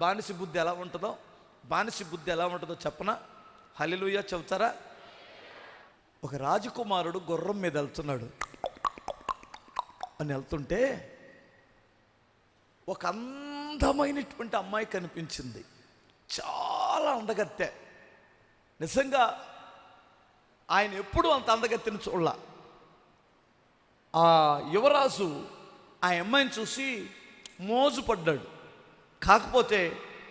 బానిస బుద్ధి ఎలా ఉంటుందో బానిస బుద్ధి ఎలా ఉంటుందో చెప్పనా? హలిలుయ చెబుతారా? ఒక రాజకుమారుడు గుర్రం మీద వెళ్తున్నాడు. అని వెళ్తుంటే ఒక అందమైనటువంటి అమ్మాయి కనిపించింది. చాలా అందగత్తె. నిజంగా ఆయన ఎప్పుడూ అంత అందగత్తెని చూడాల. ఆ యువరాజు ఆ అమ్మాయిని చూసి మోజు పడ్డాడు కాకపోతే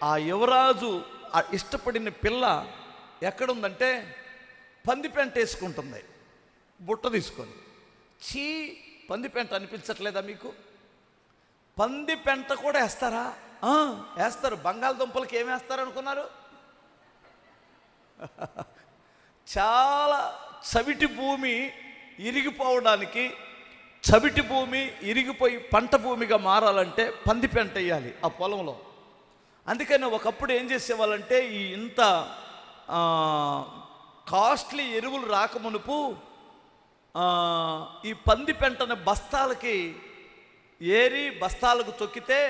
ఆ యువరాజు ఆ ఇష్టపడిన పిల్ల ఎక్కడుందంటే పంది పెంట వేసుకుంటుంది. బుట్ట తీసుకొని. చీ పంది పెంట అనిపించట్లేదా మీకు? పంది పెంట కూడా వేస్తారా? వేస్తారు. బంగాళదుంపలకి ఏమేస్తారు వేస్తారు అనుకున్నారు చాలా చవిటి భూమి ఇరిగిపోవడానికి చవిటి భూమి ఇరిగిపోయి పంట భూమిగా మారాలంటే పంది పెంట వేయాలి ఆ పొలంలో. అందుకని ఒకప్పుడు ఏం చేసేవాళ్ళంటే ఈ ఇంత కాస్ట్లీ ఎరువులు రాకమునుపు ఈ పంది పెంటని బస్తాలకి ఏరి బస్తాలకు తొక్కితే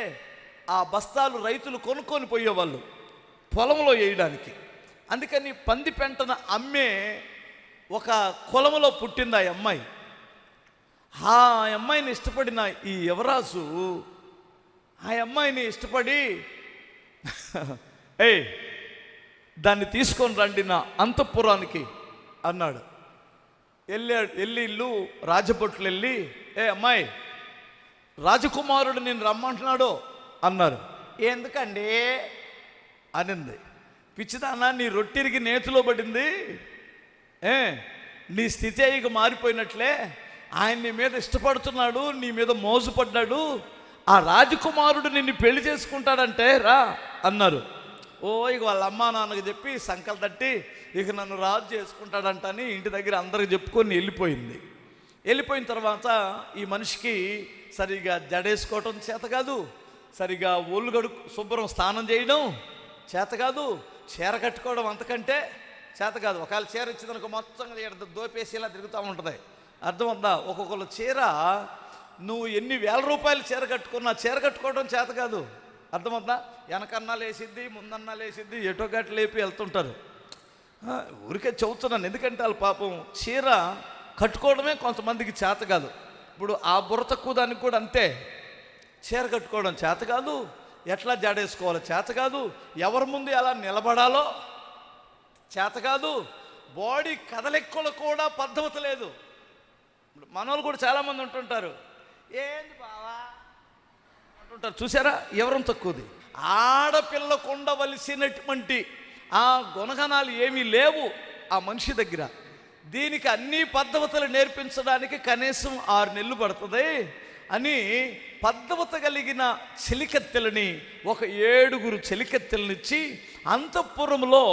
ఆ బస్తాలు రైతులు కొనుక్కొని పోయేవాళ్ళు పొలంలో వేయడానికి. అందుకని పంది పెంటను అమ్మే ఒక కులములో పుట్టింది ఆ అమ్మాయి. ఆ అమ్మాయిని ఇష్టపడిన ఈ యువరాజు ఆ అమ్మాయిని ఇష్టపడి ఏయ్ దాన్ని తీసుకొని రండి నా అంతఃపురానికి అన్నాడు. వెళ్ళాడు వెళ్ళి ఇల్లు రాజభట్లు వెళ్ళి ఏ అమ్మాయి రాజకుమారుడు నేను రమ్మంటున్నాడు అన్నారు. ఎందుకండి? అనింది. పిచ్చిదానా నీ రొట్టిరిగి నేతిలో పడింది. ఏ నీ స్థితి ఇక మారిపోయినట్లే. ఆయన నీ మీద ఇష్టపడుతున్నాడు నీ మీద మోజుపడ్డాడు ఆ రాజకుమారుడు నిన్ను పెళ్ళి చేసుకుంటాడంటే రా అన్నారు. ఓ ఇక వాళ్ళ అమ్మా నాన్నకి చెప్పి సంకలు తట్టి ఇక నన్ను రాజు చేసుకుంటాడంట అని ఇంటి దగ్గర అందరికి చెప్పుకొని వెళ్ళిపోయింది. వెళ్ళిపోయిన తర్వాత ఈ మనిషికి సరిగా జడేసుకోవటం చేత కాదు సరిగా ఒళ్ళు గడు శుభ్రం స్నానం చేయడం చేత కాదు చీర కట్టుకోవడం అంతకంటే చేత కాదు. ఒకవేళ చీర ఇచ్చిందనుకో మొత్తం దోపేసి ఇలా తిరుగుతూ ఉంటుంది. అర్థమవుతుందా? ఒక్కొక్కరు చీర నువ్వు ఎన్ని వేల రూపాయలు చీర కట్టుకున్నా చీర కట్టుకోవడం చేత కాదు. అర్థమవుతుందా? వెనకన్నా లేసిద్ది ముందన్నా లేసిద్ది ఎటో గట్టు లేపి వెళ్తుంటారు. ఊరికే చదువుతున్నాను ఎందుకంటే వాళ్ళ పాపం చీర కట్టుకోవడమే కొంతమందికి చేత కాదు. ఇప్పుడు ఆ బుర్ర తక్కువ దానికి కూడా అంతే. చీర కట్టుకోవడం చేత కాదు ఎట్లా జాడేసుకోవాలో చేత కాదు ఎవరి ముందు ఎలా నిలబడాలో చేత కాదు. బాడీ కదలిక్కలు కూడా పద్ధతి లేదు. ఇప్పుడు మనోళ్ళు కూడా చాలామంది ఉంటుంటారు. ఏంది బావా? అంటుంటారు చూసారా ఎవరం తక్కువది. ఆడపిల్లకు ఉండవలసినటువంటి ఆ గుణగణాలు ఏమీ లేవు ఆ మనిషి దగ్గర. దీనికి అన్ని పద్ధతులు నేర్పించడానికి కనీసం ఆరు నెలలు పడుతుంది అని పద్ధవత కలిగిన చెలికత్తెలని ఒక ఏడుగురు చెలికత్తెలనిచ్చి అంతఃపురంలో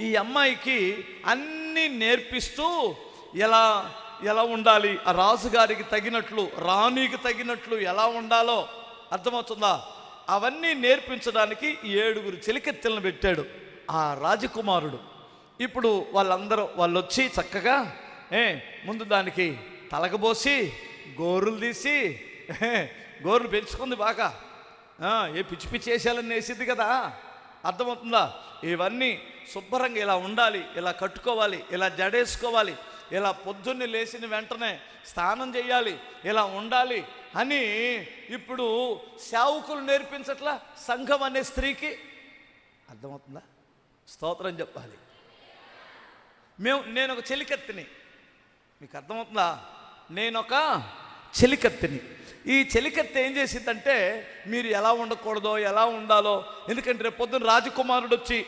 ఈ అమ్మాయికి అన్నీ నేర్పిస్తూ ఎలా ఎలా ఉండాలి? ఆ రాజుగారికి తగినట్లు రాణికి తగినట్లు ఎలా ఉండాలో అర్థమవుతుందా? అవన్నీ నేర్పించడానికి ఏడుగురు చెలికెత్తెలను పెట్టాడు ఆ రాజకుమారుడు. ఇప్పుడు వాళ్ళందరూ వాళ్ళు వచ్చి చక్కగా ఏ ముందు దానికి తలకబోసి గోరులు తీసి గోరులు పెంచుకుంది బాగా. ఏ పిచ్చి పిచ్చి వేసేయాలని వేసింది కదా. అర్థమవుతుందా? ఇవన్నీ శుభ్రంగా ఇలా ఉండాలి ఇలా కట్టుకోవాలి ఇలా జడేసుకోవాలి ఇలా పొద్దున్నే లేచిన వెంటనే స్నానం చేయాలి ఇలా ఉండాలి అని ఇప్పుడు సేవకులు నేర్పించట్లా సంఘం అనే స్త్రీకి? అర్థమవుతుందా? స్తోత్రం చెప్పాలి. మేము నేను ఒక చెలికత్తిని. మీకు అర్థమవుతుందా? నేను ఒక చెలికత్తిని. ఈ చెలికత్తి ఏం చేసిందంటే మీరు ఎలా ఉండకూడదో ఎలా ఉండాలో ఎందుకంటే రేపు పొద్దున్న రాజకుమారుడు వచ్చి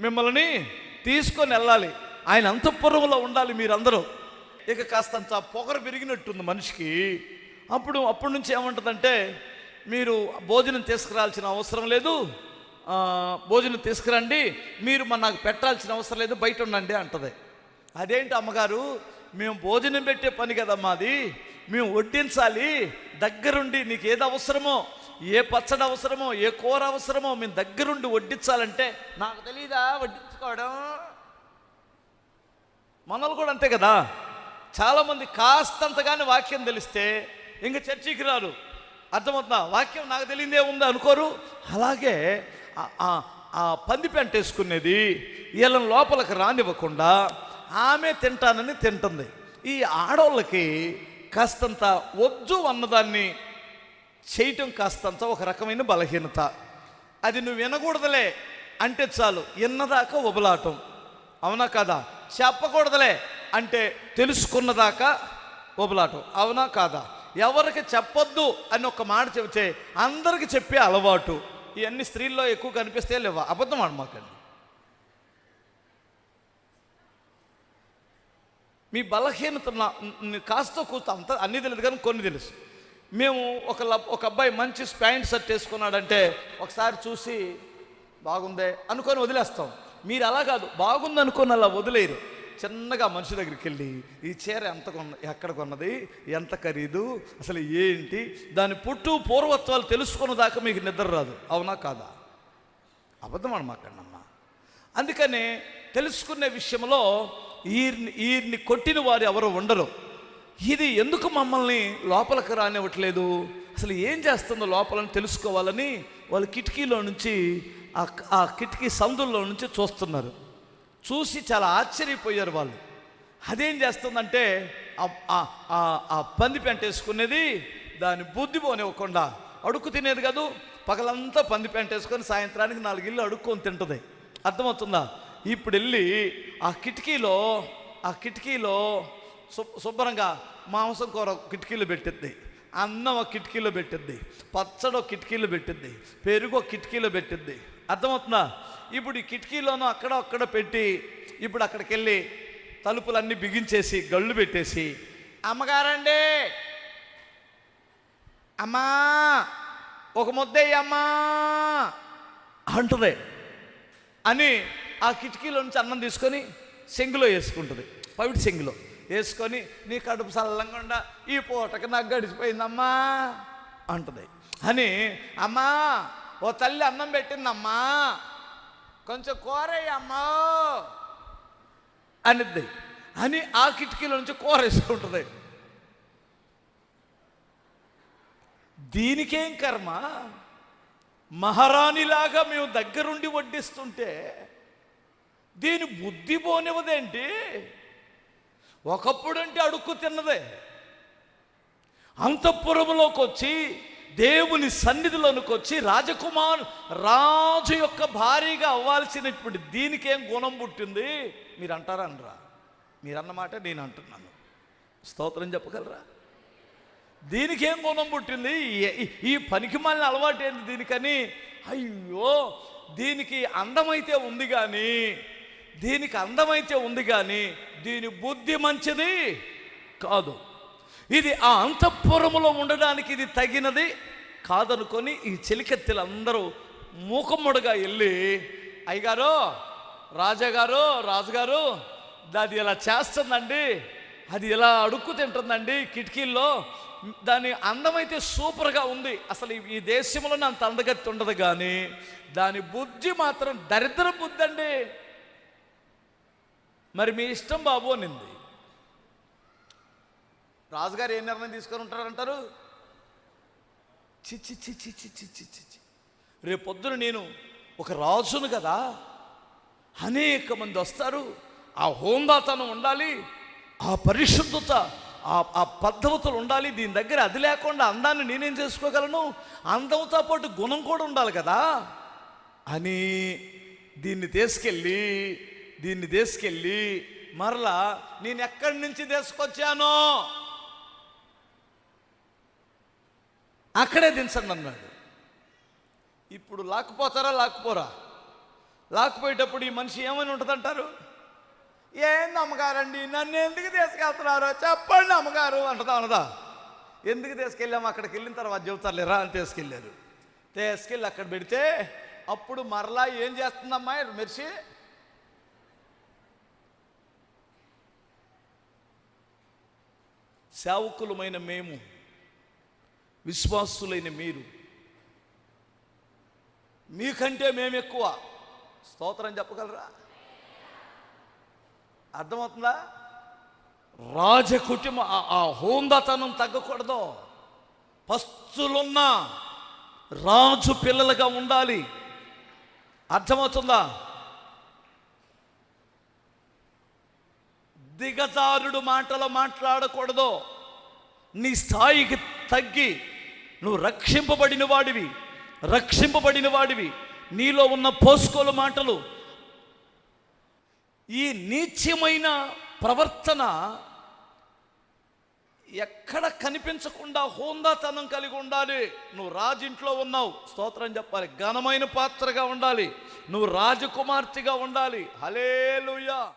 మిమ్మల్ని తీసుకొని వెళ్ళాలి. ఆయన అంతఃపురంలో ఉండాలి మీరందరూ. ఇక కాస్తంత పొగరు పెరిగినట్టుంది మనిషికి. అప్పుడు అప్పటి నుంచి ఏమంటుందంటే మీరు భోజనం తీసుకురాల్సిన అవసరం లేదు. భోజనం తీసుకురండి మీరు మన నాకు పెట్టాల్సిన అవసరం లేదు బయట ఉండండి అంటది. అదేంటి అమ్మగారు మేము భోజనం పెట్టే పని కదమ్మా అది మేము వడ్డించాలి దగ్గరుండి నీకు ఏది అవసరమో ఏ పచ్చడి అవసరమో ఏ కూర అవసరమో మేము దగ్గరుండి వడ్డించాలంటే నాకు తెలీదా వడ్డించుకోవడం? మనల్ని కూడా అంతే కదా? చాలామంది కాస్తంతగానే వాక్యం తెలిస్తే ఇంక చర్చికి రారు. అర్థమవుతుందా? వాక్యం నాకు తెలియదే ఉంది అనుకోరు. అలాగే ఆ- ఆ- పంది పెంట వేసుకునేది వీళ్ళని లోపలికి రానివ్వకుండా ఆమె తింటానని తింటుంది. ఈ ఆడవాళ్ళకి కాస్తంత వద్దు అన్నదాన్ని చేయటం కాస్తంత ఒక రకమైన బలహీనత. అది నువ్వు వినకూడదులే అంటే చాలు. విన్నదాకా ఉబలాటం అవునా కాదా? చెప్పకూడదులే అంటే తెలుసుకున్నదాకా ఉబలాటం అవునా కాదా? ఎవరికి చెప్పొద్దు అని ఒక మాట చెబితే అందరికి చెప్పే అలవాటు. ఇవన్నీ స్త్రీల్లో ఎక్కువ కనిపిస్తే లేవా? అబద్ధం అనమాకండి మీ బలహీనత కాస్త కూస్త అంత అన్నీ తెలియదు కానీ కొన్ని తెలుసు. మేము ఒక లబ్- ఒక అబ్బాయి మంచి ప్యాంట్ షర్ట్ వేసుకున్నాడంటే ఒకసారి చూసి బాగుందే అనుకొని వదిలేస్తాం. మీరు అలా కాదు బాగుంది అలా వదిలేరు. చిన్నగా మనిషి దగ్గరికి వెళ్ళి ఈ చీర ఎంత కొన్న ఎక్కడ కొన్నది? ఎంత ఖరీదు? అసలు ఏంటి? దాని పుట్టు పూర్వత్వాలు తెలుసుకున్న దాకా మీకు నిద్ర రాదు. అవునా కాదా? అబద్ధం అనమాకండమ్మా. అందుకనే తెలుసుకునే విషయంలో ఈయన్ని ఈయన్ని కొట్టిన వారు ఎవరు ఉండరు. ఇది ఎందుకు మమ్మల్ని లోపలికి రానివ్వట్లేదు? అసలు ఏం చేస్తుందో లోపలని తెలుసుకోవాలని వాళ్ళు కిటికీలో నుంచి ఆ ఆ కిటికీ సందుల్లో నుంచి చూస్తున్నారు. చూసి చాలా ఆశ్చర్యపోయారు వాళ్ళు. అదేం చేస్తుందంటే ఆ- పంది పెంట వేసుకునేది దాని బుద్ధి పోనివ్వకుండా అడుక్కు తినేది కాదు పగలంతా పంది పెంట వేసుకొని సాయంత్రానికి నాలుగిళ్ళు అడుక్కొని తింటుంది. అర్థమవుతుందా? ఇప్పుడు వెళ్ళి ఆ కిటికీలో ఆ కిటికీలో శు- శుభ్రంగా మాంసం కూర కిటికీలు కిటికీలో పెట్టిద్ది. అన్నం ఒక కిటికీలో పెట్టిద్ది. పచ్చడి ఒక కిటికీలో పెట్టిద్ది. పెరుగు ఒక కిటికీలో పెట్టిద్ది. అర్థమవుతుందా? ఇప్పుడు ఈ కిటికీలోనూ అక్కడ అక్కడ పెట్టి ఇప్పుడు అక్కడికి వెళ్ళి తలుపులన్నీ బిగించేసి గళ్ళు పెట్టేసి అమ్మగారండి! అమ్మా! ఒక ముద్దయ్య అమ్మా అంటుంది. అని ఆ కిటికీలో నుంచి అన్నం తీసుకొని సెంగులో వేసుకుంటుంది. పవిటి సెంగులో వేసుకొని నీ కడుపు సల్లంగా ఈ పూటకి నాకు గడిచిపోయిందమ్మా! అంటుంది. అని అమ్మా! ఓ తల్లి అన్నం పెట్టిందమ్మా. కొంచెం కూరయ్యమ్మా అనిద్ది. అని ఆ కిటికీలో నుంచి కూర ఉంటుంది. దీనికేం కర్మ? మహారాణిలాగా మేము దగ్గరుండి వడ్డిస్తుంటే దీని బుద్ధి పోనివ్వదేంటి? ఒకప్పుడంటే అడుక్కు తిన్నదే. అంతఃపురంలోకి వచ్చి దేవుని సన్నిధిలోనికి వచ్చి రాజకుమార్ రాజు యొక్క భారీగా అవ్వాల్సినటువంటి దీనికేం గుణం పుట్టింది? మీరు అంటారా అనరా? నేను అంటున్నాను స్తోత్రం చెప్పగలరా? దీనికి ఏం గుణం పుట్టింది? ఈ- ఈ- పనికి మళ్ళీ అలవాటు ఏంది దీనికని? అయ్యో దీనికి అందమైతే ఉంది కానీ దీనికి అందమైతే ఉంది కానీ దీని బుద్ధి మంచిది కాదు. ఇది ఆ అంతఃపురములో ఉండడానికి ఇది తగినది కాదనుకొని ఈ చెలికత్తెలందరూ మూకమ్మడుగా వెళ్ళి అయ్యగారు రాజాగారు రాజుగారు అది ఇలా చేస్తుందండి. అది ఇలా అడుక్కు తింటుందండి కిటికీల్లో. దాని అందమైతే సూపర్గా ఉంది. అసలు ఈ- దేశంలోనే అంత అందగత్తి ఉండదు కానీ దాని బుద్ధి మాత్రం దరిద్ర బుద్ధి అండి. మరి మీ ఇష్టం బాబు అనింది. రాజుగారు ఏ నిర్ణయం తీసుకొని ఉంటారంటారు? చిచ్చి చిచ్చి చిచ్చి చిచ్చి చి రేపు పొద్దున నేను ఒక రాజును కదా అనేక మంది వస్తారు ఆ హోందాతనం ఉండాలి ఆ పరిశుద్ధత ఆ ఆ పద్ధతులు ఉండాలి దీని దగ్గర అది లేకుండా అందాన్ని నేనేం చేసుకోగలను? అందంతో పాటు గుణం కూడా ఉండాలి కదా. అని దీన్ని తీసుకెళ్ళి దీన్ని తీసుకెళ్ళి మరలా నేను ఎక్కడి నుంచి తీసుకొచ్చానో అక్కడే దించండి అన్నాడు. ఇప్పుడు లాక్కుపోతారా లాక్కుపోరా? లాక్కుపోయేటప్పుడు ఈ మనిషి ఏమని ఉంటుందంటారు? ఏం అమ్మగారండి నన్ను ఎందుకు తీసుకెళ్తున్నారో చెప్పండి అమ్మగారు అంటదా అనదా ఎందుకు తీసుకెళ్ళాము అక్కడికి వెళ్ళిన తర్వాత చెబుతారులేరా? అని తీసుకెళ్ళారు. తీసుకెళ్ళి అక్కడ పెడితే అప్పుడు మరలా ఏం చేస్తుందమ్మా మెర్సి సేవకులమైన మేము విశ్వాసులైన మీరు. మీకంటే మేము ఎక్కువ స్తోత్రం చెప్పగలరా? అర్థమవుతుందా? రాజ కుటుంబం ఆ- హోందతనం హోందాతనం తగ్గకూడదు. పస్తులున్న రాజు పిల్లలుగా ఉండాలి. అర్థమవుతుందా? దిగజారుడు మాటలు మాట్లాడకూడదు. నీ స్థాయికి తగ్గి నువ్వు రక్షింపబడిన వాడివి రక్షింపబడిన వాడివి. నీలో ఉన్న పోసుకోలు మాటలు ఈ నీచ్యమైన ప్రవర్తన ఎక్కడ కనిపించకుండా హోందాతనం కలిగి ఉండాలి. నువ్వు రాజింట్లో ఉన్నావు స్తోత్రం చెప్పాలి. ఘనమైన పాత్రగా ఉండాలి. నువ్వు రాజకుమార్తెగా ఉండాలి. హలేలుయా